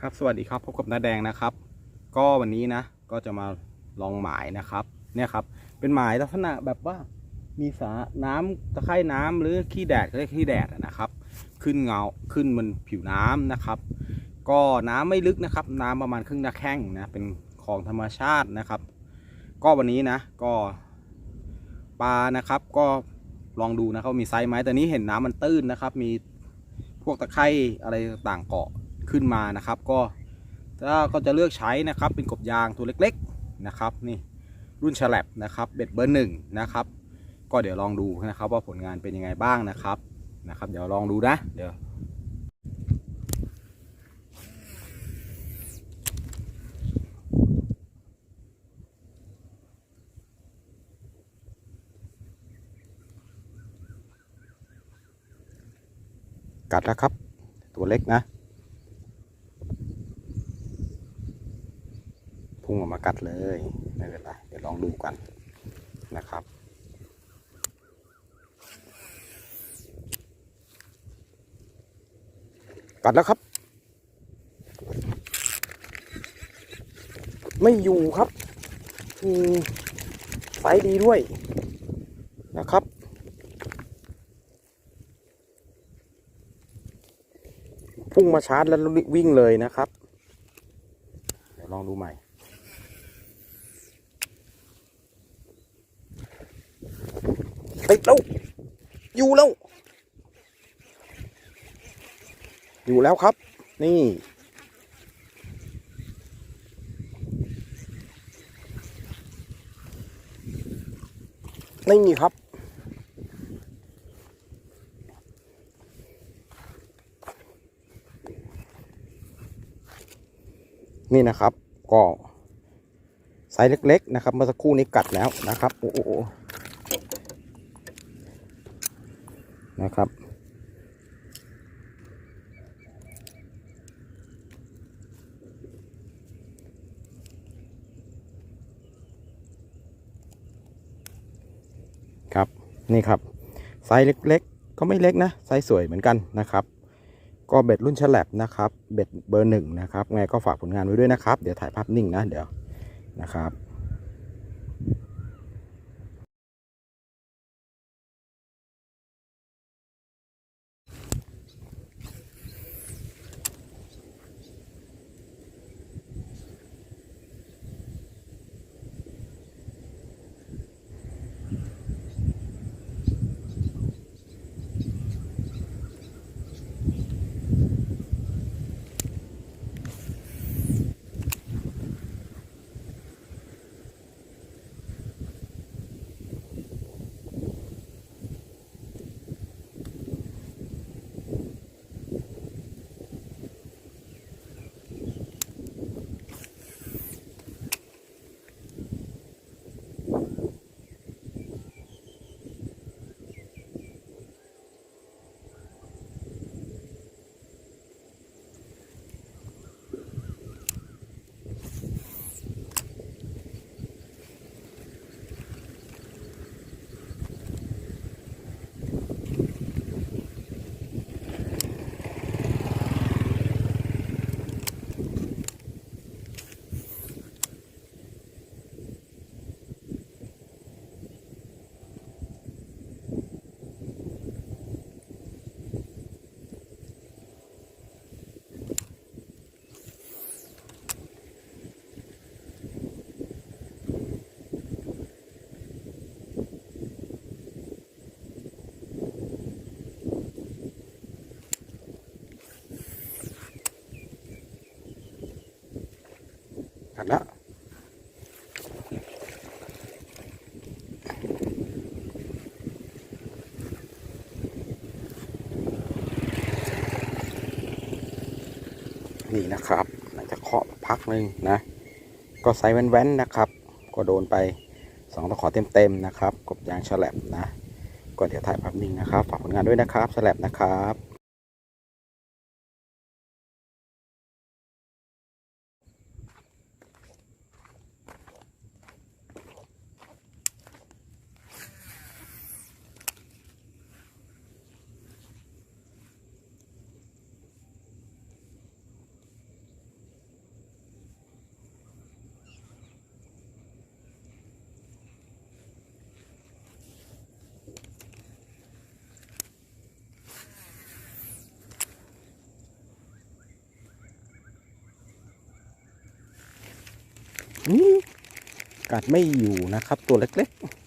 ครับสวัสดีครับพบกับน้าแดงนะครับ ก็วันนี้นะก็จะมาลองหมายนะครับ เนี่ยครับ เป็นหมายลักษณะแบบว่ามีสาน้ำตะไคร่น้ำหรือขี้แดดก็เรียกขี้แดดนะครับ ขึ้นเงาขึ้นบนผิวน้ำนะครับ ก็น้ำไม่ลึกนะครับ น้ำประมาณครึ่งหน้าแข้งนะเป็นของธรรมชาตินะครับ ก็วันนี้นะก็ปลานะครับ ก็ลองดูนะครับว่ามีไซส์ไหมแต่นี้เห็นน้ำมันตื้นนะครับ มีพวกตะไคร่อะไรต่างเกาะ ขึ้นมานะครับ ก็ถ้าก็จะเลือกใช้นะครับเป็นกบยางตัวเล็กๆนะครับนี่รุ่นฉลับนะครับเบ็ดเบอร์หนึ่งนะครับก็เดี๋ยวลองดูนะครับว่าผลงานเป็นยังไงบ้างนะครับนะครับ เดี๋ยวลองดูนะเดี๋ยวกัดแล้วครับ ตัวเล็กนะ พุ่งออกมากัดเลยไม่เป็นไรเดี๋ยวลองดูกันนะครับ กัดแล้วครับ ไม่อยู่ครับอืไซส์ดีด้วยนะครับพุ่งมาชาร์จแล้ววิ่งเลยนะครับ เดี๋ยวลองดูใหม่ ติดแล้ว อยู่แล้ว อยู่แล้วครับ นี่ไม่มีครับ นี่นะครับ ก็ไซส์เล็ก ๆ นะครับ เมื่อสักครู่นี้กัดแล้วนะครับ โอ้โห นะครับ ครับนี่ครับไซส์เล็กๆ ก็ไม่เล็กนะไซส์สวยเหมือนกันนะครับ ก็เบ็ดรุ่นฉลับนะครับ เบ็ดเบอร์หนึ่งนะครับไงก็ฝากผลงานไว้ด้วยนะครับ เดี๋ยวถ่ายภาพนิ่งนะเดี๋ยวนะครับ กัดล้วนี่นะครับหลังจากเคาะพักหนึ่งนะ ก็ไซส์แว้นๆนะครับ ก็โดนไปสองตะขอเต็มๆนะครับ กบยางฉลับนะ ก็เดี๋ยวถ่ายภาพนิ่งนะครับ ฝากผลงานด้วยนะครับฉลับนะครับ เอืม กัดไม่อยู่นะครับ ตัวเล็กๆ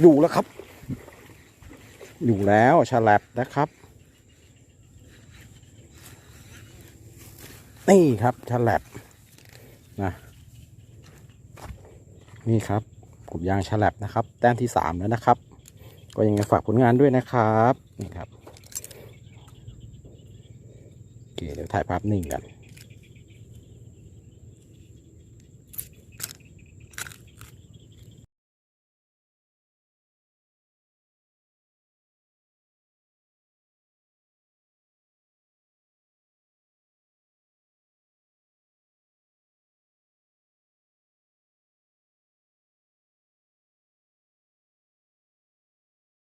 อยู่แล้วครับ อยู่แล้วฉลับนะครับ นี่ครับฉลับนะนี่ครับกลุ่มยางฉลับนะครับ แต้มที่สามแล้วนะครับ ก็ยังไงฝากผลงานด้วยนะครับนี่ครับโอเคเดี๋ยวถ่ายภาพนิ่งกัน